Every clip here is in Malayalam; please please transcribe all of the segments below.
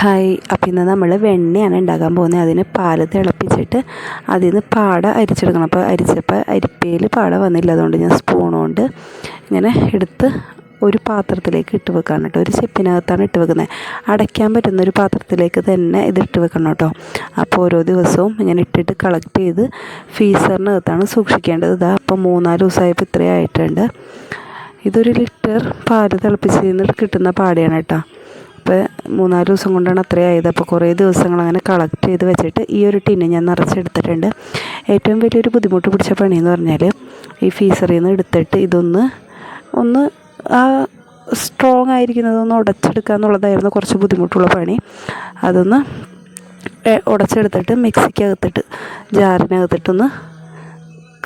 ഹായ്. അപ്പം ഇന്ന് നമ്മൾ വെണ്ണയാണ് ഉണ്ടാക്കാൻ പോകുന്നത്. അതിന് പാൽ തിളപ്പിച്ചിട്ട് അതിൽ നിന്ന് പാട അരിച്ചെടുക്കണം. അപ്പോൾ അരിച്ചപ്പോൾ അരിപ്പയിൽ പാട വന്നില്ല. അതുകൊണ്ട് ഞാൻ സ്പൂൺ കൊണ്ട് ഇങ്ങനെ എടുത്ത് ഒരു പാത്രത്തിലേക്ക് ഇട്ട് വെക്കണം കേട്ടോ. ഒരു ചെപ്പിനകത്താണ് ഇട്ട് വെക്കുന്നത് അടയ്ക്കാൻ പറ്റുന്ന ഒരു പാത്രത്തിലേക്ക് തന്നെ ഇത് ഇട്ട് വെക്കണം കേട്ടോ. അപ്പോൾ ഓരോ ദിവസവും ഇങ്ങനെ ഇട്ടിട്ട് കളക്ട് ചെയ്ത് ഫീസറിനകത്താണ് സൂക്ഷിക്കേണ്ടത്. ഇതാ അപ്പോൾ മൂന്നാൽ ദിവസമായപ്പോൾ ഇത്രയായിട്ടുണ്ട് ഇതൊരു ലിറ്റർ പാൽ തിളപ്പിച്ചതിൽ കിട്ടുന്ന പാടയാണ് കേട്ടോ. അപ്പോൾ മൂന്നാൽ ദിവസം കൊണ്ടാണ് അത്രയായത് അപ്പോൾ കുറേ ദിവസങ്ങൾ അങ്ങനെ കളക്ട് ചെയ്ത് വെച്ചിട്ട് ഈ ഒരു ടിന്ന് ഞാൻ നിറച്ചെടുത്തിട്ടുണ്ട്. ഏറ്റവും വലിയൊരു ബുദ്ധിമുട്ട് പിടിച്ച പണിയെന്ന് പറഞ്ഞാൽ ഈ ഫീസറിൽ നിന്ന് എടുത്തിട്ട് ഇതൊന്ന് ഒന്ന് ആ സ്ട്രോങ് ആയിരിക്കുന്നതൊന്ന് ഉടച്ചെടുക്കുക എന്നുള്ളതായിരുന്നു കുറച്ച് ബുദ്ധിമുട്ടുള്ള പണി. അതൊന്ന് ഉടച്ചെടുത്തിട്ട് മിക്സിക്കകത്തിട്ട് ജാറിനകത്തിട്ടൊന്ന്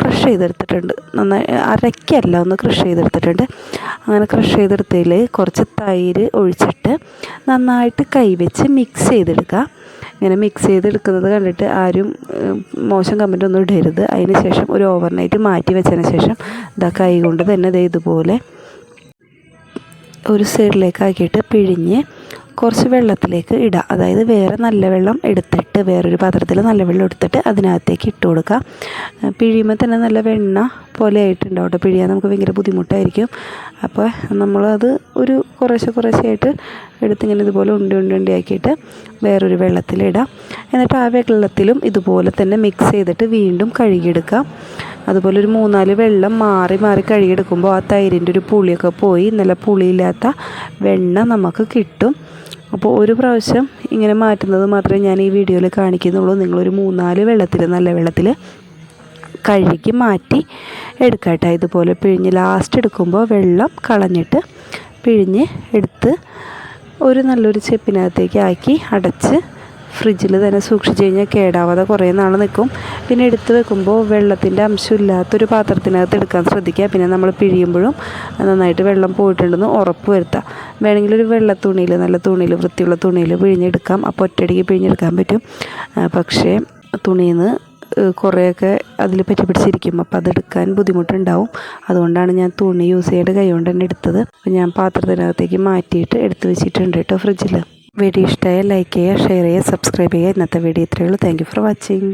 ക്രഷ് ചെയ്തെടുത്തിട്ടുണ്ട്. നന്നായി അരയ്ക്കല്ല ഒന്ന് ക്രഷ് ചെയ്തെടുത്തിട്ടുണ്ട്. അങ്ങനെ ക്രഷ് ചെയ്തെടുത്തതിൽ കുറച്ച് തൈര് ഒഴിച്ചിട്ട് നന്നായിട്ട് കൈവച്ച് മിക്സ് ചെയ്തെടുക്കുക. ഇങ്ങനെ മിക്സ് ചെയ്തെടുക്കുന്നത് കണ്ടിട്ട് ആരും മോശം കമന്റ് ഒന്നും ഇടരുത്. അതിന് ശേഷം ഒരു ഓവർനൈറ്റ് മാറ്റി വെച്ചതിന് ശേഷം ഇതാ കൈ കൊണ്ട് തന്നെ ഇതേ ഇതുപോലെ ഒരു സൈഡിലേക്കാക്കിയിട്ട് പിഴിഞ്ഞ് കുറച്ച് വെള്ളത്തിലേക്ക് ഇടുക. അതായത് വേറെ നല്ല വെള്ളം എടുത്തിട്ട് വേറൊരു പാത്രത്തിൽ നല്ല വെള്ളം എടുത്തിട്ട് അതിനകത്തേക്ക് ഇട്ട് കൊടുക്കുക. പിഴിയുമ്പോൾ തന്നെ നല്ല വെണ്ണ പോലെ ആയിട്ടുണ്ടാവും കേട്ടോ. പിഴിയാൻ നമുക്ക് ഭയങ്കര ബുദ്ധിമുട്ടായിരിക്കും. അപ്പോൾ നമ്മളത് ഒരു കുറേശ്ശെ കുറേശ്ശെയായിട്ട് എടുത്തിങ്ങനെ ഇതുപോലെ ഉണ്ടി ഉണ്ടി ഉണ്ടിയാക്കിയിട്ട് വേറൊരു വെള്ളത്തിലിടാം. എന്നിട്ട് ആ വെള്ളത്തിലും ഇതുപോലെ തന്നെ മിക്സ് ചെയ്തിട്ട് വീണ്ടും കഴുകിയെടുക്കാം അതുപോലെ ഒരു മൂന്നാൽ വെള്ളം മാറി മാറി കഴുകിയെടുക്കുമ്പോൾ ആ തൈരിന്റെ ഒരു പുളിയൊക്കെ പോയി നല്ല പുളിയില്ലാത്ത വെണ്ണ നമുക്ക് കിട്ടും. അപ്പോൾ ഒരു പ്രാവശ്യം ഇങ്ങനെ മാറ്റുന്നത് മാത്രമേ ഞാൻ ഈ വീഡിയോയിൽ കാണിക്കുന്നുള്ളൂ. നിങ്ങളൊരു മൂന്നാൽ വെള്ളത്തിൽ നല്ല വെള്ളത്തിൽ കഴുകി മാറ്റി എടുക്കട്ടെ. ഇതുപോലെ പിഴിഞ്ഞ് ലാസ്റ്റ് എടുക്കുമ്പോൾ വെള്ളം കളഞ്ഞിട്ട് പിഴിഞ്ഞ് എടുത്ത് ഒരു നല്ലൊരു ചെപ്പിനകത്തേക്ക് ആക്കി അടച്ച് ഫ്രിഡ്ജിൽ തന്നെ സൂക്ഷിച്ച് കഴിഞ്ഞാൽ കേടാവാതെ കുറേ നാൾ നിൽക്കും പിന്നെ എടുത്ത് വെക്കുമ്പോൾ വെള്ളത്തിന്റെ അംശമില്ലാത്തൊരു പാത്രത്തിനകത്ത് എടുക്കാൻ ശ്രദ്ധിക്കുക. പിന്നെ നമ്മൾ പിഴിയുമ്പോഴും നന്നായിട്ട് വെള്ളം പോയിട്ടുണ്ടെന്ന് ഉറപ്പ് വരുത്തുക. വേണമെങ്കിൽ ഒരു വെള്ള തുണിയിൽ നല്ല തുണിയിൽ വൃത്തിയുള്ള തുണിയിൽ പിഴിഞ്ഞെടുക്കാം. അപ്പോൾ ഒറ്റയടിക്ക് പിഴിഞ്ഞെടുക്കാൻ പറ്റും. പക്ഷേ തുണിയിൽ നിന്ന് കുറേയൊക്കെ അതിൽ പറ്റി പിടിച്ചിരിക്കും. അപ്പോൾ അതെടുക്കാൻ ബുദ്ധിമുട്ടുണ്ടാവും. അതുകൊണ്ടാണ് ഞാൻ തുണി യൂസ് ചെയ്യേണ്ട കൈ കൊണ്ട് തന്നെ എടുത്തത്. അപ്പോൾ ഞാൻ പാത്രത്തിനകത്തേക്ക് മാറ്റിയിട്ട് എടുത്ത് വെച്ചിട്ടുണ്ട് കേട്ടോ ഫ്രിഡ്ജിൽ വീഡിയോ ഇഷ്ടമായ ലൈക്ക് ചെയ്യുക ഷെയർ ചെയ്യുക സബ്സ്ക്രൈബ് ചെയ്യുക. ഇന്നത്തെ വീഡിയോ ഇത്രയേ ഉള്ളൂ. Thank for watching